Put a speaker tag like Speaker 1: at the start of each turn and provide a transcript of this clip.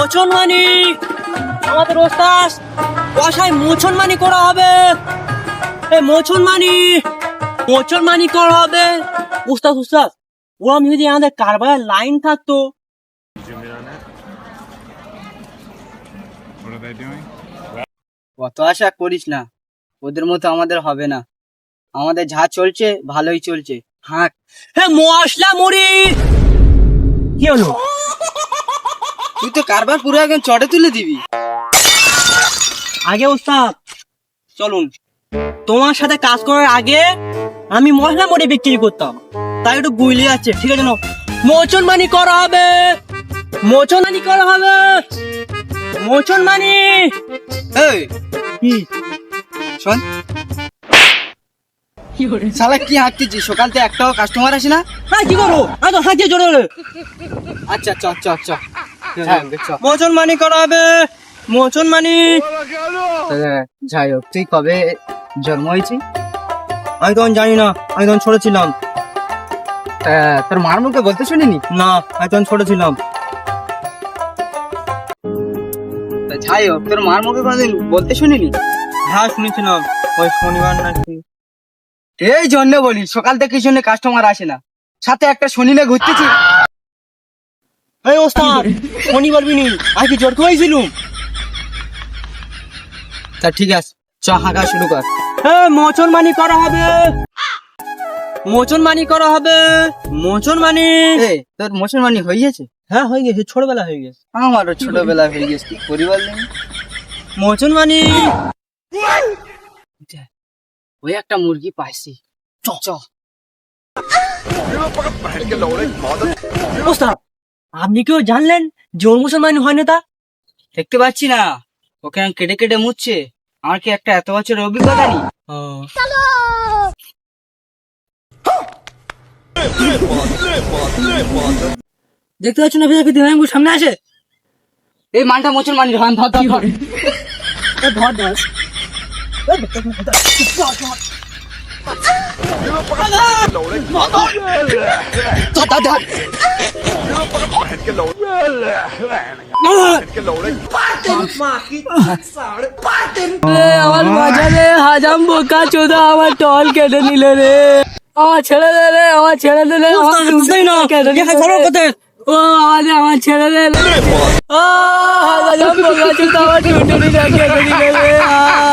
Speaker 1: মোচন মানি আমাদের ওস্তাদ বাসায় মোচন মানি করা হবে। এ মোচন মানি মোচন মানি করা হবে। উস্তাদ উস্তাদ ওরম যদি আমাদের কারবারের লাইন থাকতো?
Speaker 2: কত আশা করিস না ওদের মতো আমাদের হবে না। আমাদের যা চলছে ভালোই চলছে। হাঁট।
Speaker 1: হে মশলা মুড়ি! কি হলো?
Speaker 2: তুই তো কারবার পুরো একদম চটে তুলে দিবি।
Speaker 1: আগে ওস্তাদ চলুন। তোমার সাথে কাজ করার আগে আমি মশলা মুড়ি বিক্রি করতাম। তাই একটু গুইলি আছে ঠিক আছে? মোচন মানি করা হবে। মোচন মানি করা হবে। মোচন মানি
Speaker 2: এই।
Speaker 1: কি?
Speaker 2: শোন। শালা কি হাঁকতেছিস সকাল থেকে একটাও কাস্টমার আসে না?
Speaker 1: হ্যাঁ কি করব? আমি তো হাঁকিয়ে জোরে।
Speaker 2: আচ্ছা চ হ্যাঁ, চ।
Speaker 1: মোচন মানি করা হবে মোচন মানি।
Speaker 2: যাই হোক তুই কবে জন্ম হয়েছি
Speaker 1: আমি তখন জানি না আমি তখন ছোট ছিলাম।
Speaker 2: তোর মার মুখে বলতে শুনিনি?
Speaker 1: না আমি তখন ছোট ছিলাম।
Speaker 2: যাই হোক তোর মার মুখে কোনোদিন বলতে শুনিনি?
Speaker 1: হ্যাঁ শুনেছিলাম। ওই শনিবার নাকি।
Speaker 2: এই জন্য বলি সকাল থেকে জন্য কাস্টমার আসে না। সাথে একটা শনি নিয়ে ঘুরতেছি।
Speaker 1: এই ওস্তাদ শনিবার বিনি আর কি জোর খাইছিলুম
Speaker 2: তা ঠিক আছে চ হাঁকা শুরু কর।
Speaker 1: হ্যাঁ মোচন মানি করা হবে। মোচন মানি করা হবে মোচন মানি।
Speaker 2: তোর মুসলমানি হয়ে গেছে?
Speaker 1: হ্যাঁ হয়ে গেছে ছোটবেলা হয়ে গেছে।
Speaker 2: আমারও ছোটবেলা হয়ে গেছে পরিবার নেই?
Speaker 1: মোচন মানি।
Speaker 2: ওই একটা মুরগি পাইছি। চ চ।
Speaker 1: ওস্তাদ আপনি কেউ জানলেন যে ওর মুসলমান হয় না তা?
Speaker 2: দেখতে পাচ্ছি না। ওকে আমি কেটে কেটে মুচ্ছে আমার কি একটা এত বছরের অভিজ্ঞতা নেই?
Speaker 1: দেখতে পাচ্ছ না বিজাকে দিনাঙ্গু সামনে আসে?
Speaker 2: এই ধর ধর
Speaker 1: এ ধর ধর
Speaker 2: ধর ধর ধর
Speaker 1: আমার মজা রে হাজাম বোকা চোদা আমার টল কেটে নিলে রে আমার ছেড়ে দে। রে আমার ছেড়ে দে রে না কেটে ও আমার আমার ছেড়ে দে। রে ও হাজাম বোকা চোদা আমার টুটুনি কেটে নিলে রে আ